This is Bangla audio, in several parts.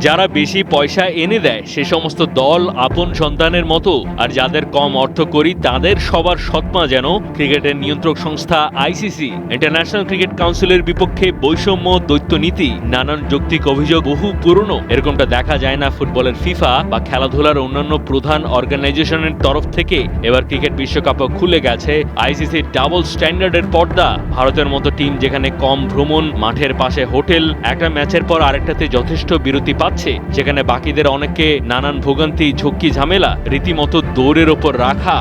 যারা বেশি পয়সা এনে দেয়, সে সমস্ত দল, আপন সন্তানের মতো। আর যাদের কম অর্থ করি, তাদের সবার সৎমা যেন ক্রিকেটের নিয়ন্ত্রক সংস্থা আইসিসি ইন্টারন্যাশনাল ক্রিকেট কাউন্সিলের বিপক্ষে বৈষম্য দৈত্য নীতি, নানান যৌক্তিক অভিযোগ বহু পুরনো। এরকমটা দেখা যায় না ফুটবলের ফিফা বা খেলাধুলার অন্যান্য প্রধান অর্গানাইজেশনের তরফ থেকে। এবার ক্রিকেট বিশ্বকাপও খুলে গেছে আইসিসির ডাবল স্ট্যান্ডার্ডের পর্দা। ভারতের মতো টিম যেখানে কম ভ্রমণ, মাঠের পাশে হোটেল, একটা ম্যাচের পর আরেকটাতে যথেষ্ট বিরতি পাচ্ছে। যেখানে বাকিদের অনেককে নানান ভোগান্তি, ঝক্কি, ঝামেলা রীতিমতো দৌড়ের ওপর রাখা।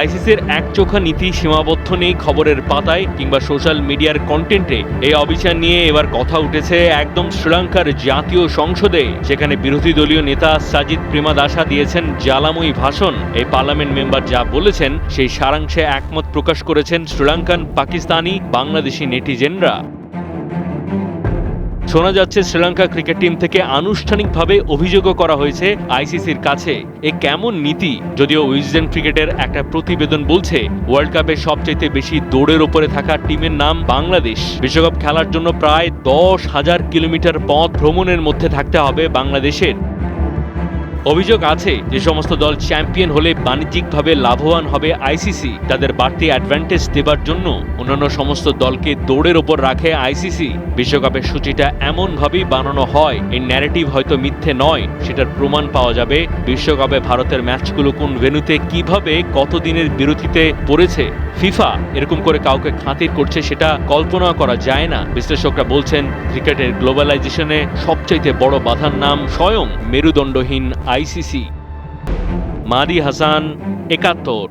আইসিসির একচোখা নীতি সীমাবদ্ধ নেই খবরের পাতায় কিংবা সোশ্যাল মিডিয়ার কন্টেন্টে। এই অবিচার নিয়ে এবার কথা উঠেছে একদম শ্রীলঙ্কার জাতীয় সংসদে সেখানে বিরোধী দলীয় নেতা সাজিদ প্রেমাদাসা দিয়েছেন জ্বালাময়ী ভাষণ। এই পার্লামেন্ট মেম্বার যা বলেছেন, সেই সারাংশে একমত প্রকাশ করেছেন শ্রীলঙ্কান, পাকিস্তানি, বাংলাদেশি নেটিজেনরা। শোনা যাচ্ছে শ্রীলঙ্কা ক্রিকেট টিম থেকে আনুষ্ঠানিকভাবে অভিযোগও করা হয়েছে আইসিসির কাছে। এ কেমন নীতি? যদিও উইজডেন ক্রিকেটের একটা প্রতিবেদন বলছে, ওয়ার্ল্ড কাপে সবচেয়ে বেশি দৌড়ের ওপরে থাকা টিমের নাম বাংলাদেশ। বিশ্বকাপ খেলার জন্য প্রায় দশ হাজার কিলোমিটার পথ ভ্রমণের মধ্যে থাকতে হবে বাংলাদেশের। অভিযোগ আছে যে সমস্ত দল চ্যাম্পিয়ন হলে বাণিজ্যিকভাবে লাভবান হবে আইসিসি তাদের বাড়তি অ্যাডভান্টেজ দেবার জন্য অন্যান্য সমস্ত দলকে দৌড়ের ওপর রাখে আইসিসি বিশ্বকাপের সূচিটা এমনভাবেই বানানো হয়, এই ন্যারেটিভ হয়তো মিথ্যে নয়, সেটার প্রমাণ পাওয়া যাবে। বিশ্বকাপে ভারতের ম্যাচগুলো কোন ভেন্যুতে কীভাবে, কতদিনের বিরতিতে পড়েছে ফিফা এরকম করে কাউকে খাতির করছে, সেটা কল্পনা করা যায় না। বিশ্লেষকরা বলছেন, ক্রিকেটের গ্লোবালাইজেশনে সবচাইতে বড় বাধার নাম স্বয়ং মেরুদণ্ডহীন আইসিসি। মাদি হাসান, একাত্তর।